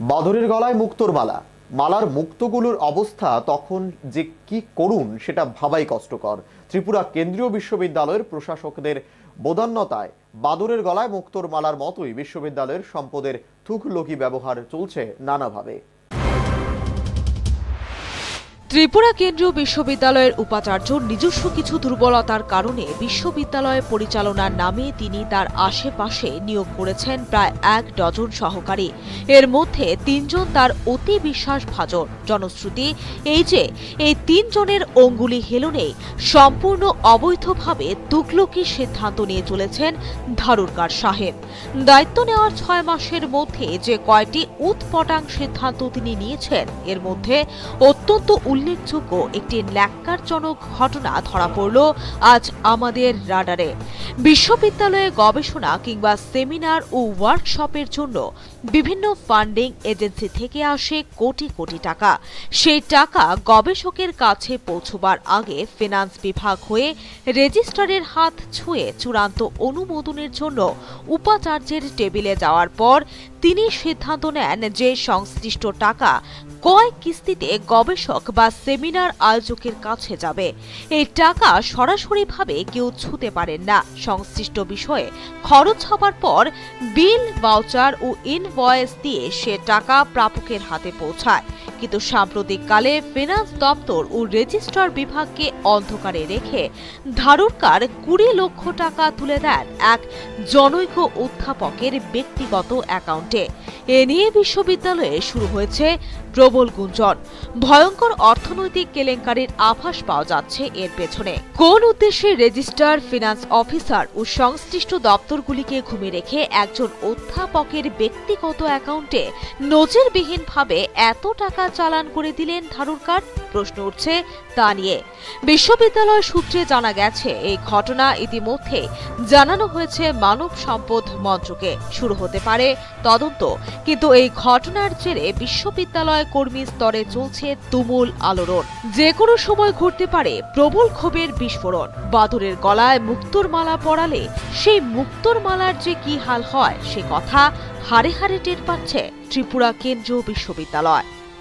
বাদরের গলায় মুক্তোর মালা। মালার মুক্তগুলোর অবস্থা তখন যে কি করুন সেটা ভাবাই কষ্টকর। ত্রিপুরা কেন্দ্রীয় বিশ্ববিদ্যালয়ের প্রশাসকদের বোদান্যতায় বাদরের গলায় মুক্তোর মালার মতোই বিশ্ববিদ্যালয়ের সম্পদের থুকলকি ব্যবহার চলছে নানাভাবে। ত্রিপুরা কেন্দ্রীয় বিশ্ববিদ্যালয়ের উপাচার্য নিজস্ব কিছু দুর্বলতার কারণে বিশ্ববিদ্যালয় পরিচালনার নামে তিনি তার আশেপাশে নিয়োগ করেছেন প্রায় এক ডজন সহকারী। এর মধ্যে তিনজন তার অতি বিশ্বাসভাজন। জনশ্রুতি এই যে, এই তিনজনের অঙ্গুলি হেলনে সম্পূর্ণ অবৈধভাবে তুগলকির সিদ্ধান্ত নিয়ে চলেছেন ধারুরকার সাহেব। দায়িত্ব নেওয়ার ছয় মাসের মধ্যে যে কয়টি উৎপটাং সিদ্ধান্ত তিনি নিয়েছেন, এর মধ্যে অত্যন্ত উল্লেখযোগ্য একটি ন্যাক্কারজনক ঘটনা ধরা পড়ল আজ আমাদের রাডারে। বিশ্ববিদ্যালয়ে গবেষণা কিংবা সেমিনার ও ওয়ার্কশপের জন্য বিভিন্ন ফান্ডিং এজেন্সি থেকে আসে কোটি কোটি টাকা। সেই টাকা গবেষকের কাছে পৌঁছবার আগে ফিনান্স বিভাগ হয়ে রেজিস্ট্রারের হাত ছুঁয়ে চূড়ান্ত অনুমোদনের জন্য উপাচার্যের টেবিলে যাওয়ার পর তিনি সিদ্ধান্ত নেন যে সংশ্লিষ্ট টাকা কয় কিস্তিতে গবেষক বা সেমিনার আয়োজকের কাছে যাবে। এই টাকা সরাসরিভাবে কেউ ছুতে পারেন না। সংশ্লিষ্ট বিষয়ে খরচ হবার পর বিল, ভাউচার ও ইনভয়েস দিয়ে সে টাকা প্রাপকের হাতে পৌঁছায়। কিন্তু সাম্প্রতিককালে ফিনান্স দপ্তর ও রেজিস্ট্রার বিভাগকে অন্ধকারে রেখে ধারুরকার কুড়ি লক্ষ টাকা তুলে দেন এক জনৈক অধ্যাপকের ব্যক্তিগত অ্যাকাউন্টে। এ নিয়ে বিশ্ববিদ্যালয়ে শুরু হয়েছে প্রবল গুঞ্জন। ভয়ঙ্কর অর্থনৈতিক কেলেঙ্কারির আভাস পাওয়া যাচ্ছে এর পেছনে। কোন উদ্দেশ্যে রেজিস্ট্রার ফিনান্স অফিসার ও সংশ্লিষ্ট দপ্তরগুলিকে ঘুমিয়ে রেখে একজন অধ্যাপকের ব্যক্তিগত অ্যাকাউন্টে নজিরবিহীনভাবে এত টাকা চালান করে দিলেন ধারুরকার? প্রশ্ন উঠছে তা নিয়ে। বিশ্ববিদ্যালয় সূত্রে জানা গেছে, এই ঘটনা ইতিমধ্যে জানানো হয়েছে মানব সম্পদ মন্ত্রকে। শুরু হতে পারে তদন্ত, কিন্তু এই ঘটনার জেরে বিশ্ববিদ্যালয় কর্মী স্তরে চলছে তুমুল আলোড়ন। যে কোনো সময় ঘটতে পারে প্রবল ক্ষোভের বিস্ফোরণ। বাদুরের গলায় মুক্তোর মালা পড়ালে সেই মুক্তোর মালার যে কি হাল হয় সে কথা হারে হারে টের পাচ্ছে ত্রিপুরা কেন্দ্রীয় বিশ্ববিদ্যালয়।